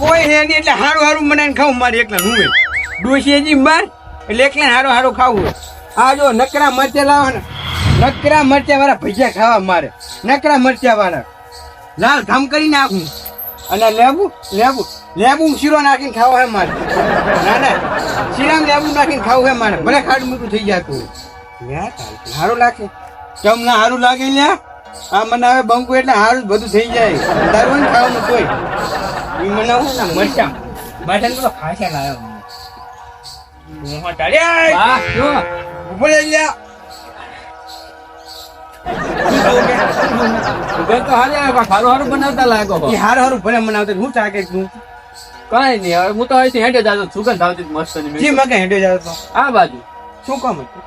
કોઈ હે નહીં એટલે હારું હારું બનાવીને ખાવું, મારે એકલા હું ડોસી હજી બાર એટલે એકલા હારું હારું ખાવું આ જો નકરા મરચા લાવો નકરા મરચા વાળા ખાવા મારે. નકરા મરચા વાળા. ઘામ કરી નાખું. અને લેબુ લેબુ લેબુ શીરો નાખીને ખાવો હે મારે. ના ના. શીરામ લેબુ નાખીને ખાવું હે મારે. ભલે ખાડ મીઠું થઈ જતું હોય સારું લાગે. તમને ના હારું લાગે લ્યા આ મને હવે બંકુ એટલે સારું બધું થઈ જાય. તારું ને ખાવાનું કોઈ ઈ મને હું ને મરચા. બાટન તો ખાસા લાવ્યો મોહા ટાળ્યા વાહ જો. લ્યા તો હારે બનાવતા લાગો હો. હારું હારું ભલે બનાવતા હું ચાકે તું કાંઈ નહીં હવે હું તો અહીંથી હેઠે જાતો સુગંધ આવતી મસ્તની જી મગે હેડે જાવ આ બાજુ. શું કામ હતું?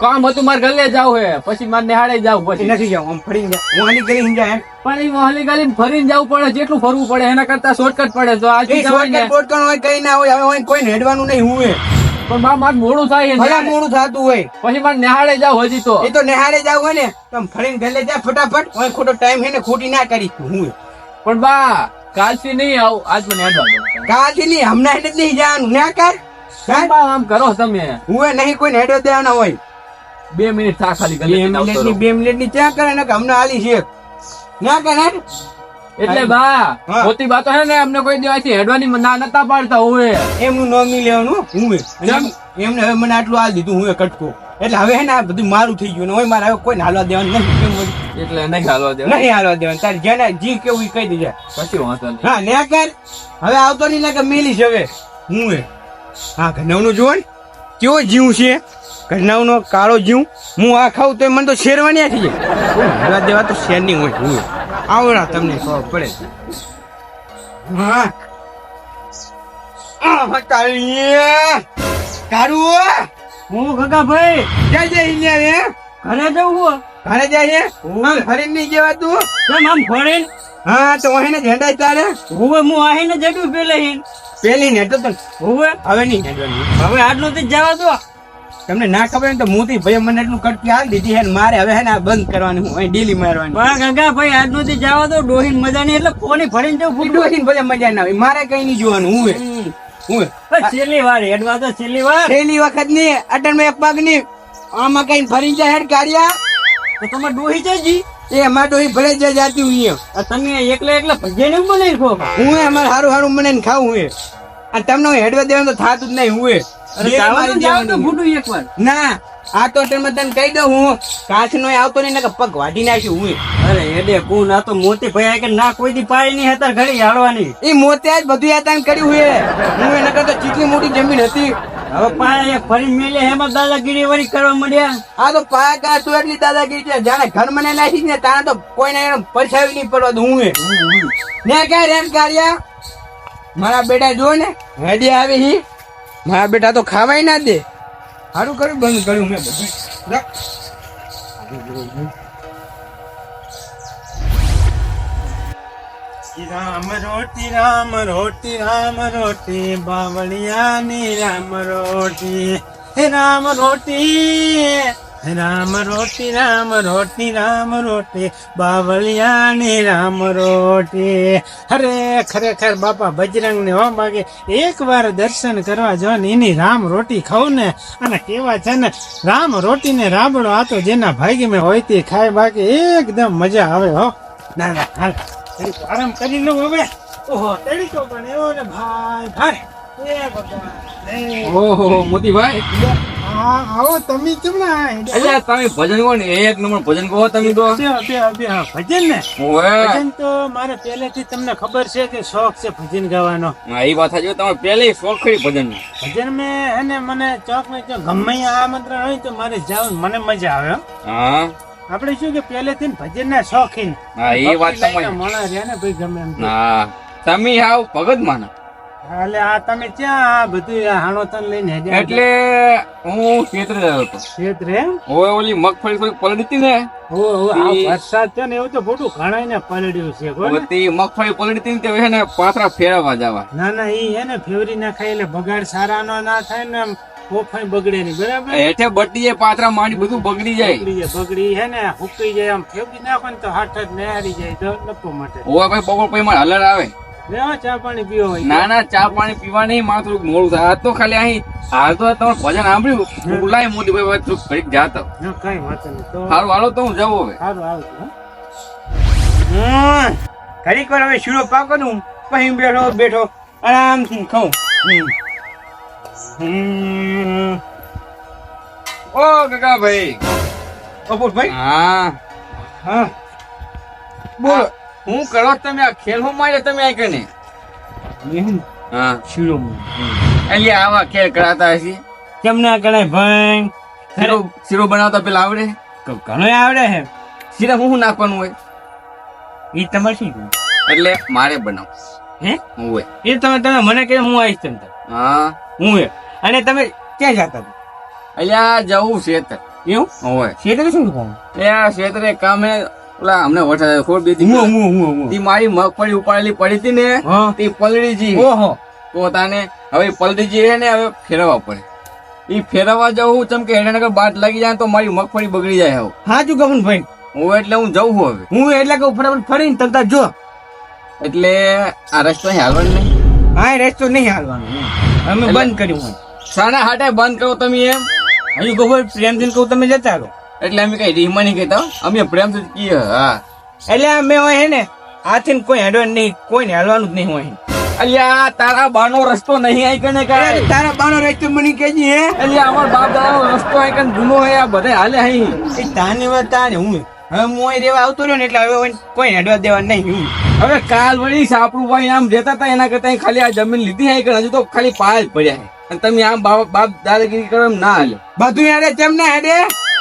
કામ હતું મારે ગલે જાવ હે પછી મારે નિહાળે જાવ પછી. નથી જાવ આમ ફરીને જાવ. હું આની ગલી જાય પણ એ મોહલી ગલી ફરીને જવું પડે જેટલું ફરવું પડે એના કરતા શોર્ટકટ પડે તો આજ શોર્ટકટ શોર્ટકટ હોય કઈ ના હોય હવે કોઈ હેડવાનું નહીં હું પણ મારે મારે મોડું થાય ભલા મોડું થતું હોય. પછી મારે નિહાળે જાવ હજી તો. એ તો નિહાળે જાવ હોય ને તો આમ ફરીને ગલે જા ફટાફટ. હોય ખોટો ટાઈમ હે ને ખોટી ના કરી. હું પણ બા કાલથી નહીં આવું. આજ મને હેડવા દો. કાલથી નહીં હમણાં જ નહીં જવાનું. ના કર. આમ કરો. તમે? હું નહીં કોઈ હેડો દેવાનો હોય. બે મિનિટ થા ખાલી બે મિનિટની બે મિનિટની ચા કરે ને કે હમણાં હાલી છે. ના કરે એટલે બા પોતી મોટી બાતો હે ને અમને કોઈ દેવાથી હેડવાની ના નતા પાડતા હોય. એમનું નોમી લેવાનું હું. એમને હવે મને આટલું હાલ દીધું હું કટકો. એટલે હવે ને બધું મારું થઈ ગયું ને હવે મારે હવે કોઈ હાલવા દેવાનું નથી એટલે નહીં હાલવા દેવાનું. નહીં હાલવા દેવાનું. તારે જેને જી કેવું કહી દેજે. પછી વાંધો નહીં. હા લે કર. હવે આવતો નહીં લાગે મેલીશ હવે. હું એ? હા ઘરનાવનું જુઓ ને. કેવો જીવ છે? ઘનવનો કાળો જીવ. હું આ ખાઉં તો મને તો શેરવાની થઈ જાય. હાલવા દેવા તો શેર નહીં હોય. હું આવડા તમને ખબર પડે. હા. હા કાળીએ કાળું હું? કાકા ભાઈ જાય જાય ઇન્ડિયા રે? ઘરે જવું હું. ઘરે જાય આમ ફરીન નહીં જવા તું? કેમ આમ ફરીન? હા તો વહીને ઝેંડા તારે? હવે હું આહીને જડ્યું પેલે પેલી ને તો હવે. હવે નહીં હવે આટલું તો જવા દો. તમને ના ખબર ને તો મોતી ભાઈ મને એટલું કટકી હાલ દીધી હે મારે હવે હે ને આ બંધ કરવાની હું અહીં ડીલી મારવાની. પણ ગંગા ભાઈ આજનું નથી જવા દો. ડોહીન મજા નહીં એટલે કોની ફરીને જવું ડોહીન ભલે મજા ના આવે મારે કઈ નહીં જોવાનું હું હે. છેલ્લી વાર હેડવા તો છેલ્લી વાર. છેલ્લી વખતની અટન એક પગની આમાં કઈ ફરી જાય હેડ કાઢ્યા તો તમે ડોહી જજી એ અમાર ડોહી ભલે જ જાતી હું તમે એકલા એકલા ભજે ને બનાવી ખો હું અમારે હારું હારું મને ખાવું હે અને તમને હેડવા દેવાનું તો થાતું જ નહીં હું અરે બે જવા મારી દો જાવ તો ફૂટું એકવાર. ના આ તો તમે તને કહી દઉં હું કાચ નો આવતો નહીં કે પગ વાઢી નાખ્યું હું. અરે હેડે કોણ આ તો મોતી ભાઈ કે ના કોઈ દી પાય નહીં હતા ઘડી હાડવાની. એ મોતે આજ બધું યાતાન કર્યું હે. હું એને કરતો ચીટલી મોટી જમીન હતી. હવે પાયા ફરી મેલે એમાં દાદાગીરી વળી કરવા મળ્યા આ તો પાયા કા તું એટલી દાદાગીરી છે જાણે ઘર મને નાખી ને તાણે તો કોઈને એનો પરછાવી નહીં પડવા દઉં હું હે. ને ક્યાં રેમ કાર્યા મારા બેટા જો ને હેડી આવી હી. મારા બેટા તો ખાવાય ના દે. સારું કર્યું, બંધ કર્યું મેં બધું રામ રોટી રામ રોટી રામ રોટી, બાવળિયાની રામ રોટી. રામ રોટી. રામ રોટી રામ રોટી રામ રોટી, બાવલિયાની રામ રોટી. અરે, ખરેખર બાપા બજરંગ ને હો માગે એક વાર દર્શન કરવા જો ને એની રામ રોટી ખાવ ને, અને કેવા છે ને, રામ રોટી ને રાબડો આ તો જેના મેં હોય તે ખાય બાકી એકદમ મજા આવે હો. ના ના, હાલ આરામ કરી લઉં હવે. ઓહો, તડીકો પણ એવો ને ભાઈ ભાઈ. ઓહો, મોતીભાઈ. આવો તમે કેમ ના એટલે તમે ભજન કહો ને એક નંબર ભજન કહો તમે તો. હા, ભજન ને? ભજન તો મારે પહેલેથી તમને ખબર છે કે શોખ છે ભજન ગાવાનો. હા એ વાત સાચી તમે પહેલે શોખ ખરી ભજન ભજન મેં એને મને ચોક મે જો ગમે આ મંત્ર હોય તો મારે જાવ મને મજા આવે હો. હા. આપણે શું કે પહેલેથી ભજન ના શોખીન. હા એ વાત લાઈનના તમારી. રહ્યા ને ભાઈ ગમે એમ. ના તમે આવ ભગત માના. એટલે આ તમે ક્યાં આ બધું હાણો હાણોતન લઈને એટલે હું ખેતરે ગયો હતો. ક્ષેત્રે ઓય ઓલી મગફળી થોડીક પલળી હતી ને ઓ આ વરસાદ છે ને એવું તો મોટું ઘણાયને પલડ્યું છે તે મગફળી પલડી હતી ને તે હે ને પાથરા ફેરવવા જવા. ના ના ઈ હે ને ફેવરી ના ખાય એટલે બગાડ સારાનો ના થાય ને કોફાઈ બગડે નહીં બરાબર? હેઠે બટી જાય પાથરા માંડી બધું બગડી જાય. બગડી જાય બગડી હે ને હુકી જાય આમ ફેવરી નાખો ને તો હાથ જ નહારી જાય તો નફો માટે. ઓવા ભાઈ બગડ પછી મારે હલર આવે. ચા પાણી પીવો ના ના ચા પાણી પીવા નહીં માં થોડુંક મોડું થાય. આ તો ખાલી અહીં હાલ તો તમારું ભજન સાંભળ્યું? હું. લાય મોદી ભાઈ થોડુંક ઘડીક જાતો કઈ વાત નહીં. સારું હાલો તો હું જાઉં હવે. સારું. ઘડીક વાર હવે શીરો પાકો નું પછી બેઠો બેઠો આરામથી ખાઉં. ઓ કાકા ભાઈ કપૂરભાઈ હા. હા. બોલો. હું કરો તમે આ ખેલ હું મારે તમે આ કને? હા શીરો એટલે આવા ખેલ કરાતા હશે. કેમ આ કરાય ભાઈ? શીરો શીરો બનાવતા પેલા આવડે? ઘણો આવડે હે. શીરા હું નાખવાનું હોય? એ તમારે શું એટલે મારે બનાવ હે? હોય. એ તમે તમે મને કહે હું આવીશ તમ. હા. હું એ અને તમે ક્યાં જતા હતા? અહીંયા જવું શેતર એવું? હોય. શેતરે શું કહું એ આ શેતરે કામે ઓલા અમને ખોટ દીધી હું હું હું તી મારી મગફળી ઉપાડેલી પડી હતી ને હા. તે પલડીજી ઓહો. તો તાને હવે પલડીજી હે ને હવે ફેરવવા પડે. ઈ ફેરવવા જવું ચમ કે હેડાનગર બાદ લાગી જાય તો મારી મગફળી બગડી જાય હવે. હા ગમન ભાઈ. હું એટલે હું જઉં હવે. હું એટલે કહું ફટાફટ ફરીને તરતા જો. એટલે આ રસ્તો અહીં હાલવાનો નહીં. હા એ રસ્તો નહીં હાલવાનો. અમે બંધ કર્યું સાડા સાના હાટે બંધ કરો તમે એમ. હજુ ગોબર પ્રેમથી કહું તમે જતા રહો. એટલે અમે કઈ રીમા નહીં કહેતા અમે પ્રેમથી કહીએ હા. એટલે અમે હોય હે ને હાથી કોઈ હેડો નહીં કોઈને હેલવાનું જ નહીં હોય. અલ્યા તારા બાનો રસ્તો નહીં આઈ કને કરે તારા બાનો રસ્તો મને કેજી હે. અલ્યા અમાર બાપ દાદાનો રસ્તો આઈ કને જૂનો હે આ બધા હાલે હઈ એ તાની વાત તાને હું હવે અહીં રહેવા આવતો રહ્યો ને એટલે હવે કોઈ હેડવા દેવા નહીં હું. હવે કાલ વળી સાપડું ભાઈ આમ જતા હતા એના કરતા ખાલી આ જમીન લીધી હે કે હજુ તો ખાલી જ પડ્યા અને તમે આમ બાપ બાપ દાદાગીરી કરો એમ ના હાલે. બધું હેડે તેમ ના હેડે?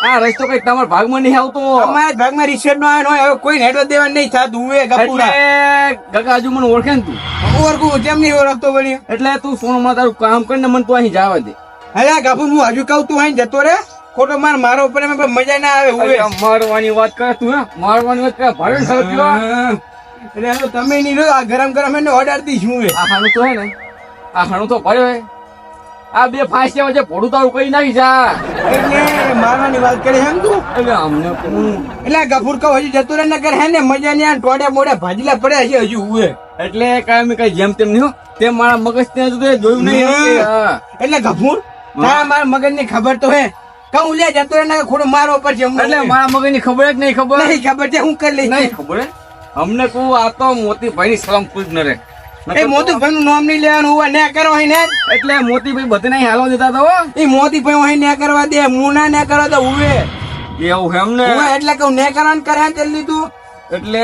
આ રસ્તો કઈ તમારા ભાગમાં નહીં આવતો. અમારા ભાગમાં રિસર્ચ નો આવ્યો હવે કોઈ નેટવર્ક દેવા નહીં થાય હું એ ગપુરા એટલે ગગા હજુ મને ઓળખે ને તું. ઓળખું કેમ નહીં ઓળખતો વળી? એટલે તું સોનું તારું કામ કરીને મને તું અહીં જવા દે. અરે ગપુર હું હજુ કહું તું અહીં જતો રે. ખોટો માર મારો ઉપર મજા ના આવે હું મારવાની વાત કરે તું હે. મારવાની વાત કરે ને સાહેબ એટલે તમે નહીં રહ્યો આ ગરમ ગરમ એને ઓર્ડર દઈશ હું. આ હાણું તો હે ને આ હાણું તો ભર્યો હે. આ બે ફાંસ્યા વચ્ચે ભોડું તારું કઈ નાખી જા. એટલે મારવાની વાત કરે એમ તું? એટલે અમને એટલે ગફુર કહું હજી જતું રહે નગર હે ને મજા નહીં ટોડે મોડે ભાજલા પડ્યા છે હજુ ઉવે. એટલે કાયમ કઈ જેમ તેમ નહીં તેમ તે મારા મગજ ત્યાં સુધી જોયું નહીં એટલે ગફુર તારા મારા મગજની ખબર તો હે. કહું લે જતો રહે નકર મારો પર છે એટલે મારા મગજની ખબર જ નહીં ખબર. નહીં ખબર છે હું કરી લઈશ. નહીં ખબર? અમને કહું આ તો મોતીભાઈ ની સલામ ખુશ ન રે એ મોતીભાઈ નું નામ નહીં લેવાનું હું ને કરો અહીં ને એટલે મોતીભાઈ બધે નહીં હાલવા દેતા તો એ મોતીભાઈ અહીં ને કરવા દે મુના ના કરવા તો ઉવે. એવું છે એમને? એટલે કહું ને કરવાનું કરે તે લીધું. એટલે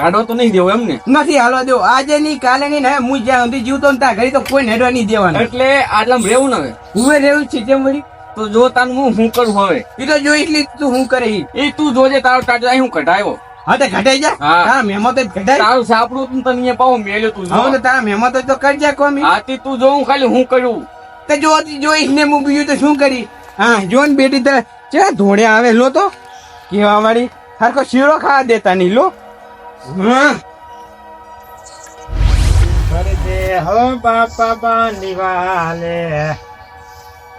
હાડવા તો નહીં દેવો એમને? નથી હાલવા દેવો. આજે નહીં કાલે નહીં ને હવે હું જ્યાં સુધી જીવતો ત્યાં ઘડી તો કોઈ હેડવા નહીં દેવાનું. એટલે આટલામાં રહેવું ને હવે? હું એ રહેવું છે જેમ વળી? તો જો તાન હું શું કરું હવે? એ તો જો એટલી તું હું કરે એ તું જોજે તારો ટાટા અહીં હું કઢાયો. હા તે ઘટાઈ જા. હા. તારા મહેમત તો ઘટાઈ. તારું સાપડું તું તને પાવો મેલ્યો તું જો. હવે તારા મહેમા તો તો કરજે કોમી. આથી તું જો હું ખાલી હું કરું. તે જો જોઈશ ને હું બીજું તો શું કરી? હા જો ને બેટી તે ચા ધોળે આવે લો તો. કેવા વાળી? હરકો શીરો ખાવા દેતા નહીં લો. હા. ભર દે હો બાપા બાંધી વાલે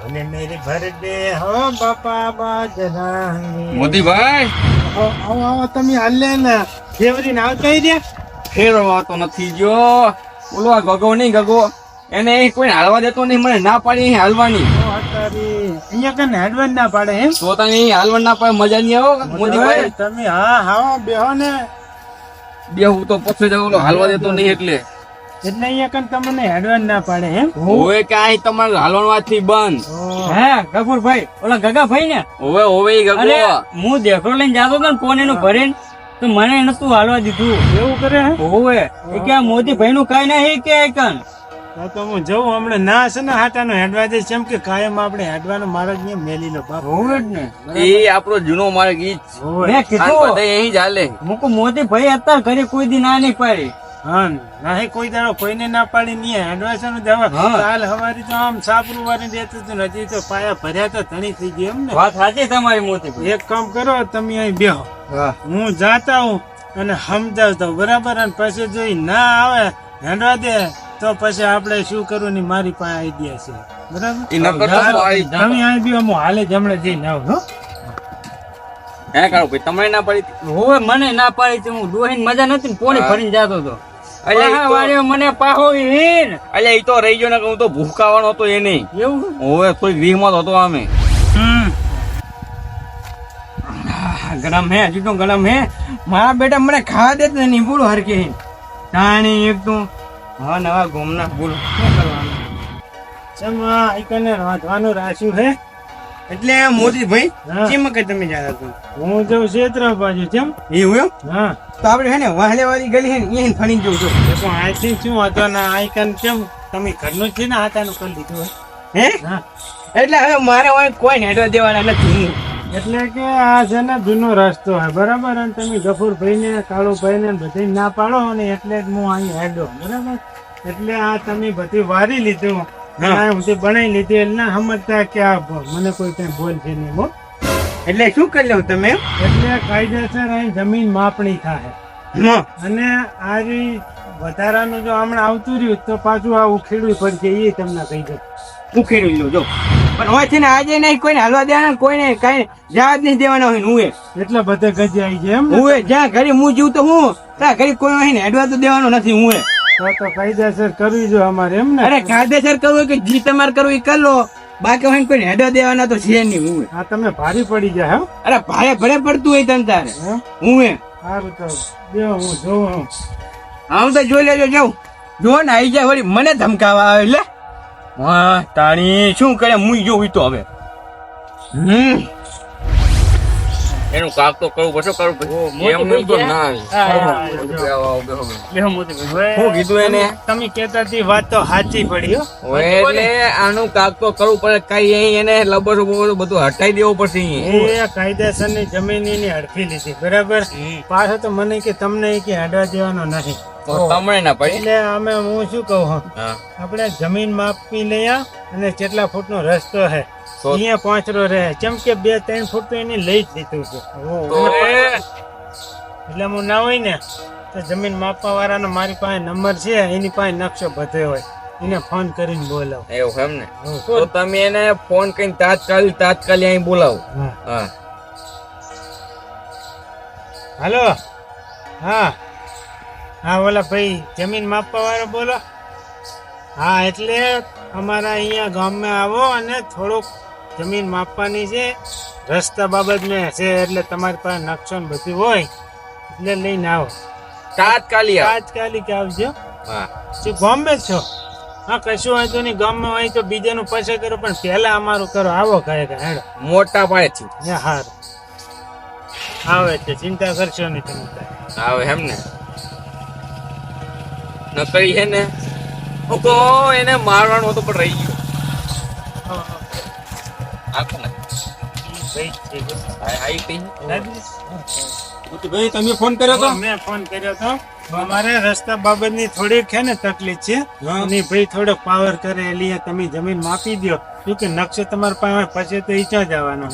અને મેરી ભર દે હો બાપા બાજરાંગી મોતીભાઈ આવો આવો આવો તમે હાલે ને. ફેવરી ના કહી દે ફેરવા તો નથી જો બોલો આ ગગો નહીં ગગો. એને કોઈ હાલવા દેતો નહીં મને ના પાડી હાલવાની. અહીંયા કને હેડવાન ના પાડે એમ? તો તને ના પાડે મજા નહીં આવો મોતીભાઈ તમે હા હા બેહો ને. બેહું તો પછી જ હાલવા દેતો નહીં એટલે. એટલે અહીંયા કને તમને હેડવાન ના પાડે એમ? ઓવે કાઈ તમારે હાલવાનું બંધ. હે ગફુરભાઈ ઓલા ગગાભાઈ ને? ઓવે ઓવે ગગો. હું દેખરો લઈને જાતો તો કોને નું ભરીને? તો મને નતું હાલવા દીધું? એવું કરે ઓવે એ કે મોદી ભાઈ નું કઈ નહીં કે કન તો તો હું જઉં હમણાં ના છે ને હાટાનો હેડવા જઈશ. એમ કે કાયમ આપણે હેડવાનો મારો ને મેલી લો બાપ. હોવે જ ને. એ આપણો જૂનો માર્ગ ઈ જ. મેં કીધું. અહીં જ હાલે. મુકુ મોદી ભાઈ અત્યારે ઘરે કોઈ દી ના નહીં પાડી. હા નહીં કોઈ દાડો કોઈને ના પાડી નહીં એડવાન્સનું દવા કાલ હવારી તો આમ સાપરું વાળી દેતું હતું હજી તો પાયા ભર્યા તો ધણી થઈ ગઈ એમ ને. વાત સાચી તમારી મોતી એક કામ કરો તમે અહીં બેહો. હું. જાતા હું અને સમજાવતો બરાબર? અને પછી જોઈ ના આવે હેડવા દે તો પછી આપણે શું કરવું ની મારી પાસે આઈડિયા છે. બરાબર? તમે અહીં બી હું હાલે જ હમણાં જઈને આવું હો. હે કાળુ ભાઈ તમને ના પડી હું મને ના પાડી હું ડોહીને મજા નથી ને પોણી. ફરીને જતો હતો. મને પાહો અલ્યા ઈ તો રહી ગયો ને હું તો ભૂખકાવાનો હતો એ નહીં. એવું હવે કોઈ ગૃહમાં હતો આમે. ગરમ હે હજુ તો ગરમ હે. મારા બેટા મને ખાવા દે જ નહીં બોલો હરકે તાણી એક તો હા નવા ગોમના બોલો શું કરવાનું? ચમ આ આઈકને રાંધવાનું રાખ્યું હે? એટલે મોદીભાઈ હા. ચીમ કે તમે જતા તો હું જઉં ક્ષેત્ર બાજુ કેમ એવું એમ? હા. તો આપણે હે ને વાહલે વાળી ગલી હે ને અહીં ફરી જવું એ પણ આઈથી શું હતો ને આઈકન કેમ તમે ઘરનું છે ને આતાનું કરી દીધું હે હે? હા. એટલે હવે મારે હવે કોઈ નેટવા દેવાના નથી. એટલે કે આ છે ને જૂનો રસ્તો હોય બરાબર? અને તમે ગફુરભાઈ ને કાળુભાઈ ને બધી ના પાડો ને એટલે જ હું અહીં હેડો બરાબર? એટલે આ તમે બધી વારી લીધું. બધી બનાવી લીધી એટલે ના સમજતા કે આ મને કોઈ કઈ બોલ છે નહીં બોલ એટલે શું કરી લઉં તમે? એટલે કાયદેસર અહીં જમીન માપણી થાય. અને આ જે વધારાનું જો હમણાં આવતું રહ્યું તો પાછું આ ઉખેડવું પડશે એ તમને કહી દઉં. ઉખેડી લો જો. પણ હોય છે ને આજે નહીં કોઈને હલવા દેવાના કોઈને કઈ જવાબ નહીં દેવાના હોય હું. એટલે બધે ગજે આવી જાય એમ હું એ જ્યાં ઘરે હું જીવ તો હું ત્યાં ઘરે કોઈ હોય ને હેડવા તો દેવાનો નથી હું એ. તો કાયદેસર કરવી જો અમારે એમ ને? અરે કાયદેસર કરવું કે જી તમારે કરવું એ કર લો. બાકી હોય કોઈ હેડો દેવાના તો છે નહીં હું. હા તમે ભારી પડી જાય હા? અરે ભારે ભરે પડતું હોય તમ તારે. હે? હું એ સારું તો દેવો હું જોઉં હું. તો જોઈ લેજો જાઉં. જો ને આઈ જાય વળી મને ધમકાવા આવે એટલે હા તાણી શું કરે? મુઈ જોઉં તો હવે. હમ. એનું કાક તો કરવું પડશે? કરવું પડશે? એમ નહીં તો ના શું કીધું એને? તમે કેતા હતી વાત તો સાચી પડી એટલે આનું કાક તો કરવું પડે. કઈ અહીં એને લબર બધું હટાઈ દેવું પડશે. એ કાયદેસરની જમીનની હડફી લીધી. બરાબર? પાછો તો મને કે તમને કે હડવા દેવાનો નથી. તમને ના પડી? એટલે અમે હું શું કહું આપણે જમીન માપી લઈએ અને કેટલા ફૂટ નો રસ્તો હે તો- અહીંયા પાંચરો રહે. જેમ કે બે ત્રણ ફૂટ તો એને લઈ જ લીધું છે. એટલે હું ના હોય ને તો જમીન માપવા વાળાનો મારી પાસે નંબર છે એની પાસે નકશો બધો હોય. એને ફોન કરીને બોલાવો. એવું એમ ને? તો તમે એને ફોન કરીને તાત્કાલિક તાત્કાલિક અહીં બોલાવો. હા. હાલો? હા. હા ઓલા ભાઈ જમીન માપવા વાળો બોલો. હા એટલે અમારા અહીંયા ગામમાં આવો અને થોડુંક જમીન માપવાની છે. રસ્તા બાબત મેં છે એટલે તમારી પાસે નકશો ને બધું હોય એટલે લઈને આવો. તાત્કાલિક. તાત્કાલિક આવજો. હા. શું જ છો? હા કશું વાંધો નહીં ગામમાં હોય તો બીજાનું પછી કરો પણ પહેલા અમારું કરો. આવો કહે કે હેડો. મોટા પાયે છે. હાર. આવે છે ચિંતા કરશો નહીં તમે આવે એમ ને? નકરી છે ને? હું તો એને મારવાનું હતું પણ રહી ગયું. હા ને ભાઈ તમે ફોન કર્યો તો? મેં ફોન કર્યો તો. અમારે રસ્તા બાબતની થોડીક છે ને તકલીફ છે. અને ભાઈ પાવર કરે એ તમે જમીન માપી દો શું કે નકશો તમારા પાસે પછી તો ઈ ક્યાં જવાનો?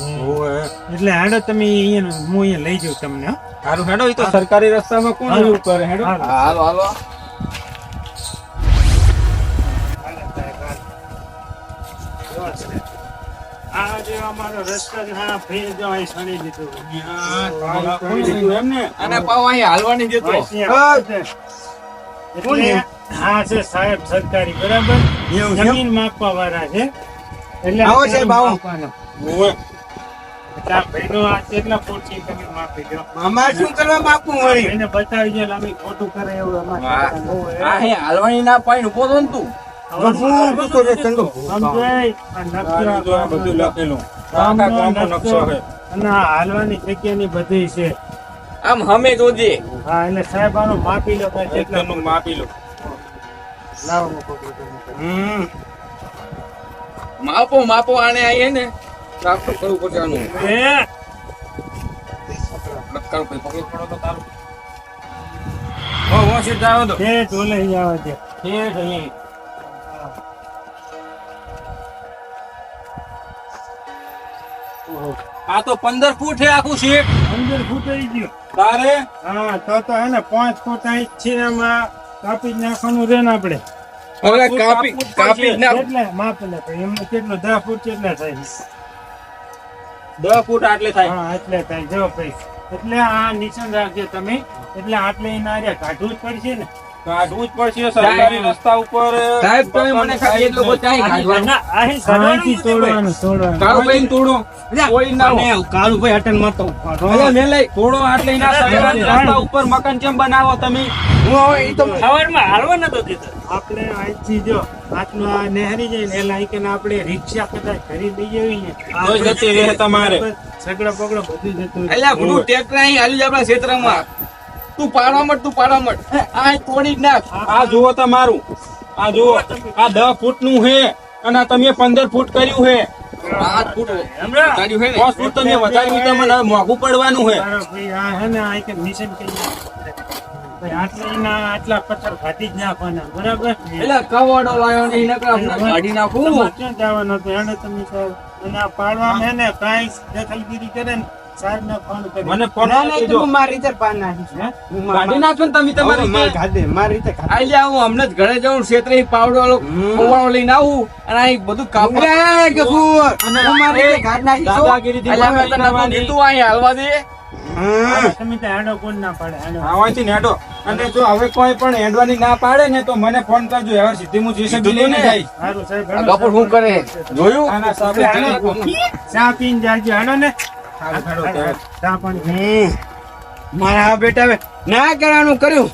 એટલે હેડો તમે અહીંયા હું અહીંયા લઈ જાઉં તમને સારું હેડો એ તો સરકારી રસ્તામાં કોણ. એવું કરે હેડો હાલો હાલો. અને પાવ અહીં હાલવાની જતો. હા છે સાહેબ સરકારી બરાબર? જમીન માપવા વાળા છે. એટલે આવો છે હાલવાની ના પાણી ઊભો તું. હાલવાની જગ્યાની બધી છે આમ હમે જોજે હા એટલે સાહેબ આનો માપી લો ભાઈ માપી લો. હમ માપો માપો આને આઈ હે ને રાખો કરવું પડશે આનું એ પડો તો તારું હો હો આવો છે જાઓ તો તે આવે છે આ તો પંદર ફૂટ છે આખું શેઠ. ફૂટ થઈ ગયો. તારે? હા તો તો હે ને પાંચ ફૂટ અહીં છીનામાં કાપી નાખવાનું રે ને આપણે અરે કાપી કાપી ના એટલે માપ લે ભાઈ એમાં કેટલું 10 ફૂટ કેટલા થાય? દસ ફૂટ આટલે થાય. હા એટલે થાય. જો ભાઈ. એટલે આ નિશાન રાખજો તમે. એટલે આટલે એના કાઢવું જ પડશે ને. કાઢવું જ પડશે સરકારી રસ્તા ઉપર સાહેબ, તમે મને ખાલી એટલો બધો ચાહી કાઢવાનો. ના, અહીં અહીંથી સડવાનું નથી ભાઈ. તોડવાનું તોડવાનું કાળું ભાઈ તોડો કોઈ ના હોય. અને કાળુભાઈ અટન મારતો અરે મેલાઈ, તોડો આટલે એના સરકારી રસ્તા ઉપર મકાન કેમ બનાવો તમે હું હવે ઈ તો સવારમાં હાલવા નતો દેતો આપણે અહીંથી જો આટલું આ નહેરી જાય ને એટલે આપણે રિક્ષા કદાચ ઘરી દઈ જવી ને તો જતી રહે તમારે. સગડો પગડો બધું જતું રહે. અલ્યા બધું અહીં છે આપણા ક્ષેત્રમાં તું પાડવા મત તું પાડવા મત આ તોડી જ નાખ. આ જુઓ તમારું. આ જુઓ. આ દસ ફૂટનું છે અને આ તમે પંદર ફૂટ કર્યું છે પાંચ ફૂટ હમણાં હે પાંચ ફૂટ તમે વધાર્યું તો મને મોંઘું પડવાનું છે આ હે ને આ કે નિશાન ભાઈ આટલા એના આટલા પથ્થર કાઢી જ નાખવાના બરાબર? એટલે કવાડો લાયો ને એને આપણે કાઢી નાખું. ક્યાં જવાનું હતું? તમે. અને આ પાડવામાં હે ને કાંઈ દખલગીરી કરે ને. મને ફોન. તું મારી રીતે નાખીશ હે? હું કાઢી નાખો ને તમે તમારી. કાઢી દે, મારી રીતે કાઢી લે હું હમણાં જ ઘરે જાઉં ક્ષેત્રે પાવડો વાળો પૌવાનો લઈને આવું અને અહીં બધું કાપડ દે. અરે, હું મારી રીતે કાઢી નાખીશ હો. દાદાગીરીથી અલ્યા, મેં તને કરવાની. કીધું અહીં હાલવા દે. હા. તમે તો હેડો કોણ ના પાડે હેડો. આવાથી નેટો અને જો હવે કોઈ પણ હેડવાની ના પાડે ને તો મને હું કરે? જોયું? ને. મારા બેટા ના કરવાનું કર્યું.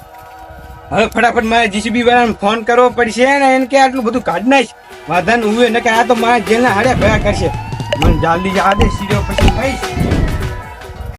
હવે ફટાફટ મારે જીસીબી વાળાને ફોન કરવો પડશે ને એને કે આટલું બધું કાઢ નાખ. વાંધા હું ને કે આ તો મારા જેલના હાડે ભયા કરશે. મને જલ્દી આદેશ સીધો પછી કહીશ